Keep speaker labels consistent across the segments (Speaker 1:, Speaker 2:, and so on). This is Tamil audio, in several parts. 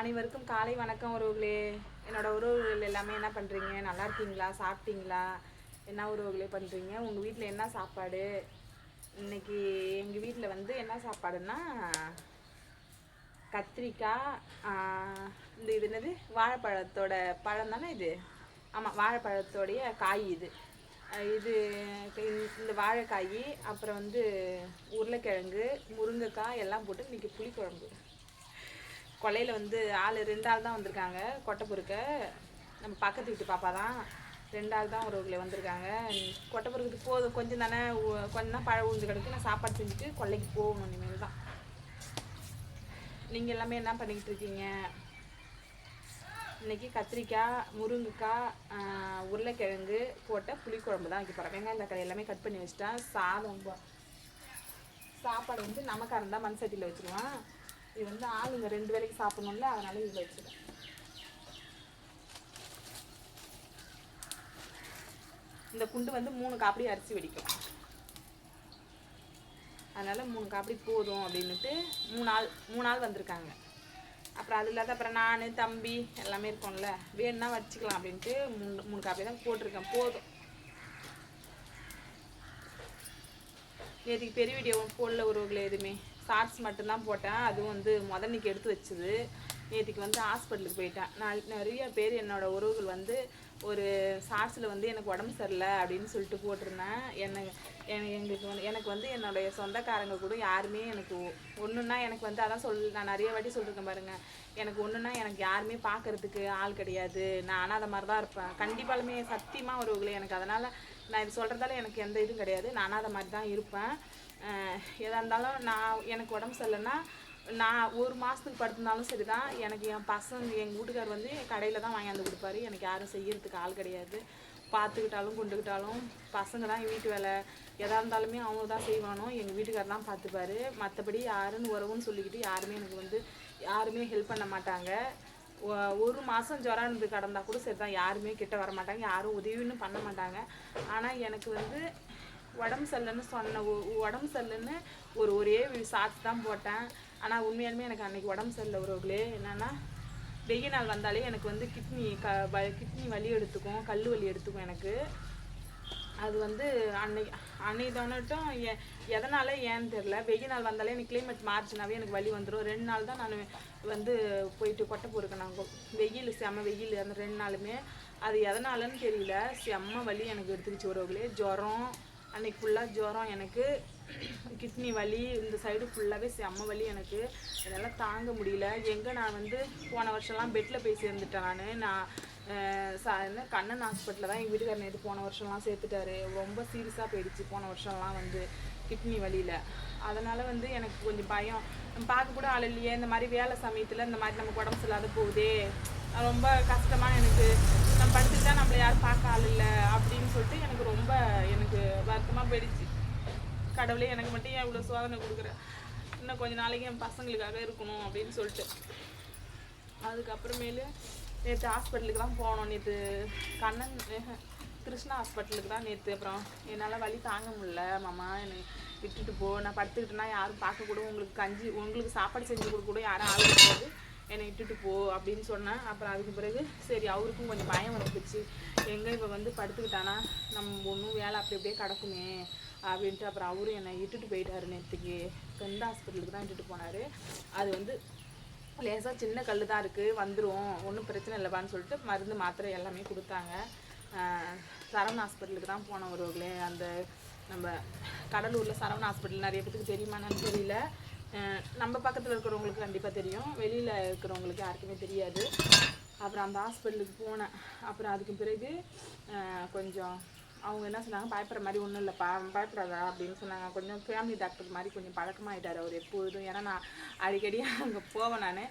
Speaker 1: அனைவருக்கும் காலை வணக்கம் உறவுகளே. என்னோட உறவுகள் எல்லாமே என்ன பண்ணுறீங்க நல்லா இருக்கீங்களா? சாப்பிட்டீங்களா? என்ன உறவுகளே பண்ணுறீங்க உங்கள் வீட்டில் என்ன சாப்பாடு? இன்னைக்கு எங்கள் வீட்டில் வந்து என்ன சாப்பாடுன்னா கத்திரிக்காய் இந்த இது என்னது? வாழைப்பழத்தோட பழம் தானே இது? ஆமாம் வாழைப்பழத்தோடைய காய் இது. இது இந்த- வாழைக்காய் அப்புறம் வந்து உருளைக்கிழங்கு முருங்கைக்காய் எல்லாம் போட்டு இன்றைக்கி புளிக்குழம்பு. கொலையில் வந்து ஆள் ரெண்டு ஆள் தான் வந்திருக்காங்க. கொட்டை பொறுக்க நம்ம பக்கத்து வீட்டு பாப்பா தான். ரெண்டு ஆள் தான் உறவுகளை வந்திருக்காங்க. கொட்டை பொறுக்கிறதுக்கு போதும். கொஞ்சம் தானே கொஞ்சம் தான் பழம் உழுந்து கிடக்கு. நான் சாப்பாடு செஞ்சுட்டு கொல்லைக்கு போகணும் இனிமேல் தான். நீங்கள் எல்லாமே என்ன பண்ணிக்கிட்டு இருக்கீங்க? இன்னைக்கு கத்திரிக்காய் முருங்கைக்காய் உருளைக்கிழங்கு போட்ட புளிக்குழம்பு தான் வைக்க போகிறேன் வெங்காயம் தக்காளி எல்லாமே கட் பண்ணி வச்சுட்டேன் சாதம் சாப்பாடு வந்து நமக்காரன் தான் மண் சட்டியில் வச்சுருவான். இது வந்து ஆளுங்க ரெண்டு வேலைக்கு சாப்பிடணும்ல அதனால இதில் வச்சுருக்கேன் இந்த குண்டு வந்து மூணு காப்படி அரிசி வெடிக்கும். அதனால மூணு காப்படி போதும் அப்படின்னுட்டு மூணு ஆள் மூணு ஆள் வந்திருக்காங்க. அப்புறம் அது இல்லாத அப்புறம் நான் தம்பி எல்லாமே இருக்கோம்ல வேணும்னா வச்சுக்கலாம் அப்படின்ட்டு மூணு மூணு காப்பி தான் போட்டிருக்கேன் போதும். நேற்றுக்கு பெரிய வீடியோ போடல உறவுகளை எதுவுமே. ஷார்ட்ஸ் மட்டும்தான் போட்டேன். அதுவும் வந்து முதன்னைக்கு எடுத்து வச்சுது. நேற்றுக்கு வந்து ஹாஸ்பிட்டலுக்கு போயிட்டேன். நான் நிறைய பேர் என்னோடய உறவுகள் வந்து ஒரு ஷார்ட்ஸில் வந்து எனக்கு உடம்பு சரியில்லை அப்படின்னு சொல்லிட்டு போட்டிருந்தேன். என்னை எங்களுக்கு வந்து எனக்கு வந்து என்னுடைய சொந்தக்காரங்க கூட யாருமே எனக்கு ஒன்றுன்னா எனக்கு வந்து அதான் சொல் நான் நிறைய வாட்டி சொல்லியிருக்கேன் பாருங்கள் எனக்கு ஒன்றுனா எனக்கு யாருமே பார்க்கறதுக்கு ஆள் கிடையாது. நான் அதை மாதிரி தான் இருப்பேன். கண்டிப்பாலுமே சத்தியமாக உறவுகளே எனக்கு. அதனால் நான் இது சொல்கிறதால எனக்கு எந்த இதுவும் கிடையாது. நான் அதை மாதிரி தான் இருப்பேன். எதாக இருந்தாலும் நான் எனக்கு உடம்பு சரியில்லைன்னா நான் ஒரு மாதத்துக்கு படுத்திருந்தாலும் சரி தான் எனக்கு என் பசங்க எங்கள் வீட்டுக்கார் வந்து கடையில் தான் வாங்கியாந்து கொடுப்பாரு. எனக்கு யாரும் செய்யறதுக்கு ஆள் கிடையாது. பார்த்துக்கிட்டாலும் கொண்டுக்கிட்டாலும் பசங்க தான் வீட்டு வேலை. எதாக இருந்தாலுமே அவங்க தான் செய்வானோ எங்கள் வீட்டுக்கார் தான் பார்த்துப்பாரு. மற்றபடி யாருன்னு உறவுன்னு சொல்லிக்கிட்டு யாருமே எனக்கு வந்து யாருமே ஹெல்ப் பண்ண மாட்டாங்க. ஒரு மாதம் ஜுரம் இருந்து கடந்தால் கூட சரி தான் யாருமே கிட்ட வர மாட்டாங்க யாரும் உதவின்னு பண்ண மாட்டாங்க. ஆனால் எனக்கு வந்து உடம்பு சரியில்லைன்னு சொன்ன உடம்பு சரியில்லைன்னு ஒரு ஒரே சாத்து தான் போட்டேன். ஆனால் உண்மையாலுமே எனக்கு அன்றைக்கி உடம்பு சரியில்லை உறவுகளே. என்னென்னா வெயில் நாள் வந்தாலே எனக்கு வந்து கிட்னி க வ- கிட்னி வலி எடுத்துக்கும் கல் வலி எடுத்துக்கும் எனக்கு. அது வந்து அன்னைக்கு அன்னைக்கு தோணட்டும். எ எதனால ஏன்னு தெரில வெயில் நாள் வந்தாலே எனக்கு கிளைமேட் மாறுச்சுனாவே எனக்கு வலி வந்துடும் ரெண்டு நாள் தான் நான் வந்து போயிட்டு கொட்டை பொறுக்கேன் நாங்கள் வெயில் செம்ம வெயில். அந்த ரெண்டு நாளுமே. அது எதனாலன்னு தெரியல. செம்ம வலி எனக்கு எடுத்துக்கிச்சு உறவுகளே. ஜுரம் அன்னைக்கு ஃபுல்லாக ஜுரம் எனக்கு. கிட்னி வலி இந்த சைடு ஃபுல்லாகவே செம்ம வலி எனக்கு. அதெல்லாம் தாங்க முடியல. எங்கே நான் வந்து போன வருஷம்லாம் பெட்டில் போய் சேர்ந்துட்டேன் நான். நான் சா என்ன கண்ணன் ஹாஸ்பிட்டலில் தான் எங்கள் வீட்டுக்காரர் நேற்று போன வருஷம்லாம் சேர்த்துட்டாரு. ரொம்ப சீரியஸாக போயிடுச்சு போன வருஷம்லாம் வந்து கிட்னி வலியில். அதனால் வந்து எனக்கு கொஞ்சம் பயம். பார்க்க கூட ஆள் இல்லையே. இந்த மாதிரி வேலை சமயத்தில் இந்த மாதிரி நமக்கு உடம்பு சரியில்லாத போகுதே. ரொம்ப கஷ்டமாக எனக்கு. போயிடுச்சு. கடவுளே எனக்கு மட்டும் ஏன் இவ்வளோ சோதனை கொடுக்குற? இன்னும் கொஞ்ச நாளைக்கு என் பசங்களுக்காக இருக்கணும் அப்படின்னு சொல்லிட்டு. அதுக்கப்புறமேலு நேற்று ஹாஸ்பிட்டலுக்கு தான் போனோம். நேற்று கண்ணன் கிருஷ்ணா ஹாஸ்பிட்டலுக்கு தான் நேற்று அப்புறம் என்னால் வழி தாங்க முடியல. மாமா என்னை விட்டுட்டு போ. நான் படுத்துக்கிட்டேன்னா யாரும் பார்க்கக்கூட உங்களுக்கு கஞ்சி உங்களுக்கு சாப்பாடு செஞ்சு கொடுக்க கூட யாரும் ஆள் கிடையாது என்னை விட்டுட்டு போ அப்படின்னு சொன்னேன். அப்புறம் அதுக்கு பிறகு சரி அவருக்கும் கொஞ்சம் பயம் வந்துச்சு. எங்கே இப்போ வந்து படுத்துக்கிட்டானா? நம்ம மேலே அப்படி அப்படியே கிடக்குமே அப்படின்ட்டு அப்புறம் அவரும் என்னை இட்டுட்டு போயிட்டாரு நேற்றுக்கு கந்த ஹாஸ்பிட்டலுக்கு தான் இட்டுட்டு போனார். அது வந்து லேசாக சின்ன கல் தான் இருக்குது வந்துடும் ஒன்றும் பிரச்சனை இல்லைப்பான்னு சொல்லிட்டு மருந்து மாத்திரை எல்லாமே கொடுத்தாங்க. சரவண ஹாஸ்பிட்டலுக்கு தான் போனோம் ஒருவர்களே அந்த நம்ம கடலூரில் சரவண ஹாஸ்பிட்டல் நிறைய பேத்துக்கு தெரியுமான்னு தெரியல. நம்ம பக்கத்தில் இருக்கிறவங்களுக்கு கண்டிப்பாக தெரியும். வெளியில் இருக்கிறவங்களுக்கு யாருக்குமே தெரியாது. அப்புறம் அந்த ஹாஸ்பிட்டலுக்கு போனேன். அப்புறம் அதுக்கு பிறகு கொஞ்சம் அவங்க என்ன சொன்னாங்க? பயப்படுற மாதிரி ஒன்றும் இல்லைப்பா. பயப்படாதா அப்படின்னு சொன்னாங்க. கொஞ்சம் ஃபேமிலி டாக்டர் மாதிரி கொஞ்சம் பழக்கமாகிட்டார் அவர் எப்போதும். ஏன்னா நான் அடிக்கடி அங்கே போவேன் நான்.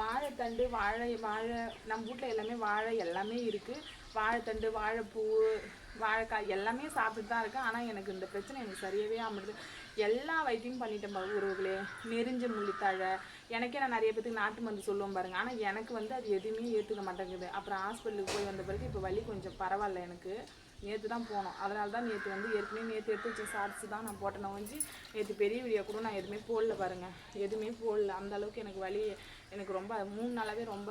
Speaker 1: வாழைத்தண்டு வாழை வாழை நம்ம வீட்டில் எல்லாமே வாழை எல்லாமே இருக்குது வாழைத்தண்டு வாழைப்பூ வாழைக்காய் எல்லாமே சாப்பிட்டு தான் இருக்கேன். ஆனால் எனக்கு இந்த பிரச்சனை எனக்கு சரியவே ஆமாடுது எல்லா வைத்தியம் பண்ணிட்டேன் பாரு உறவுகளே நெறிஞ்ச முள்ளித்தாழை. எனக்கே நான் நிறைய பேத்துக்கு நாட்டு மருந்து சொல்லுவோம் பாருங்கள் ஆனால் எனக்கு வந்து அது எதுவுமே ஏற்றுக்க மாட்டேங்குது. அப்புறம் ஹாஸ்பிட்டலுக்கு போய் வந்த பிறகு இப்போ வலி கொஞ்சம் பரவாயில்ல எனக்கு. நேற்று தான் போனோம். அதனால தான் நேற்று வந்து ஏற்கனவே நேற்று எடுத்து வச்ச ஷார்ட்ஸ் தான் நான் போட்டேன். வந்து நேற்று பெரிய வீடியோ கூட நான் எதுவுமே போடல பாருங்கள் எதுவுமே போடல. அந்த அளவுக்கு எனக்கு வலி எனக்கு ரொம்ப மூணு நாளாகவே ரொம்ப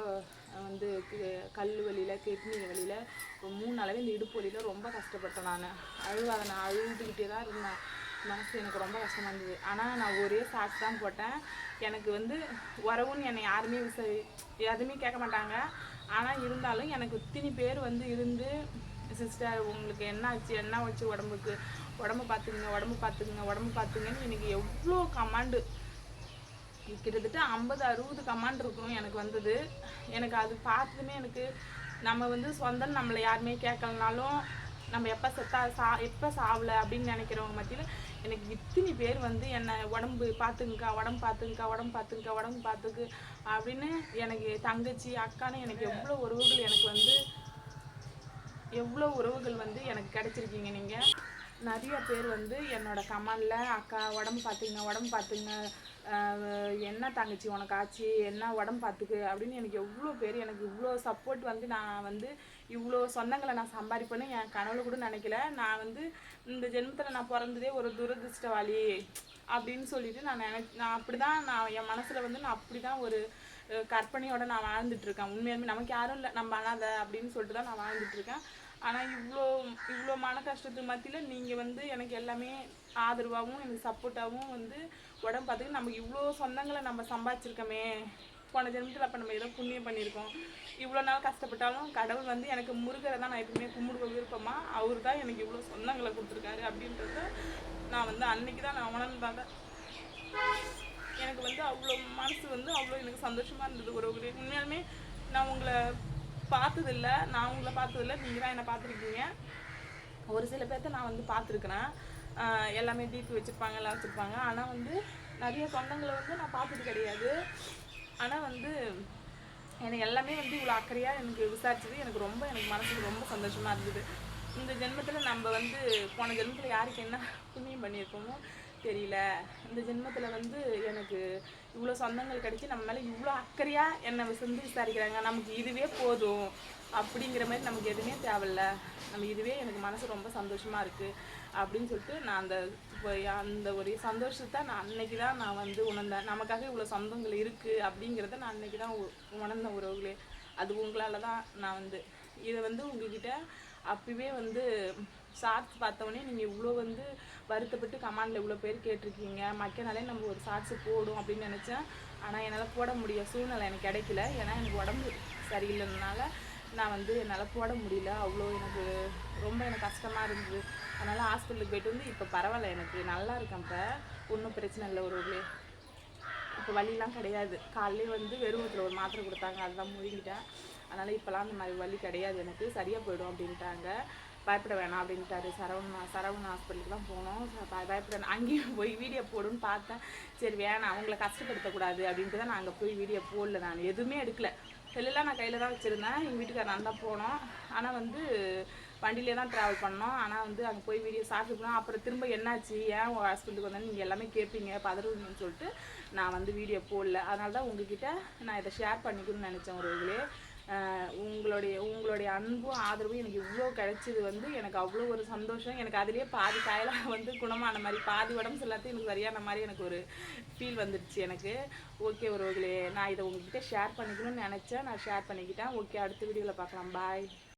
Speaker 1: வந்து கல் வலியில் கிட்னி வலியில் மூணு நாளாகவே இந்த இடுப்பு வலியில் ரொம்ப கஷ்டப்பட்டேன் நான். அழுவாத நான் அழுதுகிட்டே தான் இருந்தேன். மனசு எனக்கு ரொம்ப கஷ்டமாக இருந்தது. ஆனால் நான் ஒரே ஷார்ட்ஸ் தான் போட்டேன். எனக்கு வந்து உறவுன்னு என்னை யாருமே விச எதுவுமே கேட்க மாட்டாங்க. ஆனால் இருந்தாலும் எனக்கு இத்தனி பேர் வந்து இருந்து சிஸ்டர் உங்களுக்கு என்ன ஆச்சு என்ன வச்சு உடம்புக்கு? உடம்பு பார்த்துக்குங்க உடம்பு பார்த்துக்குங்க உடம்பு பார்த்துங்கன்னு எனக்கு எவ்வளோ கமாண்டு கிட்டத்தட்ட ஐம்பது அறுபது கமாண்ட் இருக்கும் எனக்கு வந்தது. எனக்கு அது பார்த்ததுமே எனக்கு நம்ம வந்து சொந்தம் நம்மளை யாருமே கேட்கலனாலும் நம்ம எப்போ செத்தா சா எப்போ சாவலை அப்படின்னு நினைக்கிறவங்க மத்தியில் எனக்கு இத்தனை பேர் வந்து என்னை உடம்பு பார்த்துங்கக்கா உடம்பு பார்த்துங்கக்கா உடம்பு பார்த்துங்கக்கா உடம்பு பார்த்துக்கு அப்படின்னு எனக்கு தங்கச்சி அக்கான்னு எனக்கு எவ்வளோ உறவுகள் எனக்கு எவ்வளோ உறவுகள் வந்து எனக்கு கிடைச்சிருக்கீங்க நீங்கள் நிறைய பேர் வந்து என்னோட கமலில் அக்கா உடம்பு பார்த்துங்க உடம்பு பார்த்துங்க என்ன தங்கச்சி உனக்கு ஆச்சு? என்ன உடம்பு பார்த்துக்கு? அப்படின்னு எனக்கு எவ்வளோ பேர் எனக்கு இவ்வளோ சப்போர்ட் வந்து நான் வந்து இவ்வளோ சொந்தங்களை நான் சம்பாதிப்பேன்னு என் கனவுல கூட நினைக்கல. நான் வந்து இந்த ஜென்மத்தில் நான் பிறந்ததே ஒரு துரதிர்ஷ்டவாளி அப்படின்னு சொல்லிட்டு நான் நினை நான் அப்படி தான் நான் என் மனசில் வந்து நான் அப்படி தான் ஒரு கற்பனையோடு கற்பனையோட நான் வாழ்ந்துட்டுருக்கேன் உண்மையாலுமே நமக்கு யாரும் இல்லை நம்ம அனாதை அப்படின்னு சொல்லிட்டு தான் நான் வாழ்ந்துட்டுருக்கேன் ஆனால் இவ்வளோ இவ்வளோ மன கஷ்டத்துக்கு மத்தியில் நீங்கள் வந்து எனக்கு எல்லாமே ஆதரவாகவும் எனக்கு சப்போர்ட்டாகவும் வந்து உடம்பு பார்த்துக்கு நம்ம இவ்வளோ சொந்தங்களை நம்ம சம்பாதிச்சிருக்கோமே. போன ஜென்மத்தில் அப்போ நம்ம ஏதோ புண்ணியம் பண்ணியிருக்கோம். இவ்வளோ நாள் கஷ்டப்பட்டாலும் கடவுள் வந்து எனக்கு முருகரை தான் நான் எப்பவுமே கும்பிடுக்க விருப்பமா அவர் தான் எனக்கு இவ்வளோ சொந்தங்களை கொடுத்துருக்காரு அப்படின்றத நான் வந்து அன்னைக்கு தான் நான் உணர்ந்தாங்க எனக்கு வந்து அவ்வளோ மனசு வந்து அவ்வளோ எனக்கு சந்தோஷமாக இருந்தது. ஒரு உண்மையாலுமே நான் உங்களை பார்த்ததில்ல நான் உங்களை பார்த்ததில்ல நீங்கள் தான் என்னை பார்த்துருக்கீங்க. ஒரு சில பேர்த்த நான் வந்து பார்த்துருக்குறேன். எல்லாமே டீப்பு வச்சுருப்பாங்க எல்லாம் வச்சுருப்பாங்க. ஆனால் வந்து நிறைய சொந்தங்களை வந்து நான் பார்த்தது கிடையாது. ஆனால் வந்து எனக்கு எல்லாமே வந்து இவ்வளோ அக்கறையாக எனக்கு விசாரிச்சது. எனக்கு ரொம்ப எனக்கு மனசுக்கு ரொம்ப சந்தோஷமாக இருந்தது. இந்த ஜென்மத்தில் நம்ம வந்து போன ஜென்மத்தில் யாருக்கு என்ன புண்ணியம் பண்ணியிருக்கோமோ தெரியல. இந்த ஜென்மத்தில் வந்து எனக்கு இவ்வளோ சொந்தங்கள் கிடைச்சி நம்ம மேலே இவ்வளோ அக்கறையாக என்னை வந்து விசாரிக்கிறாங்க. நமக்கு இதுவே போதும் அப்படிங்கிற மாதிரி நமக்கு எதுவுமே தேவையில்ல. நம்ம இதுவே எனக்கு மனசு ரொம்ப சந்தோஷமாக இருக்குது அப்படின்னு சொல்லிட்டு நான் அந்த இப்போ அந்த ஒரு சந்தோஷத்தை நான் அன்னைக்கு தான் நான் வந்து உணர்ந்தேன். நமக்காக இவ்வளோ சொந்தங்கள் இருக்குது அப்படிங்கிறத நான் அன்னைக்கு தான் உணர்ந்த உறவுகளே. அது உங்களால் தான் நான் வந்து இதை வந்து உங்ககிட்ட அப்பவே வந்து ஷார்ட்ஸ் பார்த்தவொடனே நீங்கள் இவ்வளோ வந்து வருத்தப்பட்டு கமாண்டில் இவ்வளோ பேர் கேட்டிருக்கீங்க. மக்கனாலே நம்ம ஒரு ஷார்ட்ஸ் போடும் அப்படின்னு நினச்சேன். ஆனால் என்னால் போட முடிய சூழ்நிலை எனக்கு கிடைக்கல. ஏன்னா எனக்கு உடம்பு சரியில்லைனால நான் வந்து என்னால் போட முடியல. அவ்வளோ எனக்கு ரொம்ப எனக்கு கஷ்டமாக இருந்தது. அதனால் ஹாஸ்பிட்டலுக்கு போயிட்டு வந்து இப்போ பரவாயில்ல எனக்கு. நல்லா இருக்கேன் இப்போ. ஒன்றும் பிரச்சனை இல்லை ஒரு இப்போ வலிலாம் கிடையாது. காலையிலே வந்து வெறுமத்தில் ஒரு மாத்திரை கொடுத்தாங்க. அதுதான் முழுங்கிட்டேன். அதனால் இப்போலாம் அந்த மாதிரி வலி கிடையாது எனக்கு. சரியாக போயிடும் அப்படின்ட்டாங்க. பயப்பட வேணாம் அப்படின்ட்டாரு. சரவண சரவண ஹாஸ்பிட்டலுக்கு தான் போனோம். பயப்பட வேணாம். அங்கேயும் போய் வீடியோ போடுன்னு பார்த்தேன். சரி வேணாம் அவங்கள கஷ்டப்படுத்தக்கூடாது அப்படின்ட்டு தான் நான் அங்கே போய் வீடியோ போடல நான். எதுவுமே எடுக்கல. செல்லாம் நான் கையில் தான் வச்சுருந்தேன். எங்கள் வீட்டுக்கார நான் தான் போனோம். ஆனால் வந்து வண்டியிலே தான் ட்ராவல் பண்ணோம். ஆனால் வந்து அங்கே போய் வீடியோ சாப்பிட்டு போனோம். அப்புறம் திரும்ப என்னாச்சு? ஏன் உங்கள் ஹாஸ்பிட்டலுக்கு வந்தேன்னு நீங்கள் எல்லாமே கேட்பீங்க பதறுவீங்கன்னு சொல்லிட்டு நான் வந்து வீடியோ போடல. அதனால தான் உங்ககிட்ட நான் இதை ஷேர் பண்ணிக்கணும்னு நினச்சேன் ஒரு இதுலேயே உங்களுடைய உங்களுடைய அன்பும் ஆதரவும் எனக்கு இவ்வளோ கிடைச்சது வந்து எனக்கு அவ்வளோ ஒரு சந்தோஷம். எனக்கு அதுலேயே பாதி காயெல்லாம் வந்து குணமான மாதிரி பாதி உடம்பு எல்லாத்தையும் எனக்கு சரியான மாதிரி எனக்கு ஒரு ஃபீல் வந்துடுச்சு எனக்கு. ஓகே ஒரு நான் இதை உங்ககிட்ட ஷேர் பண்ணிக்கணும்னு நினச்சேன். நான் ஷேர் பண்ணிக்கிட்டேன். ஓகே அடுத்த வீடியோவில் பார்க்கலாம். பாய்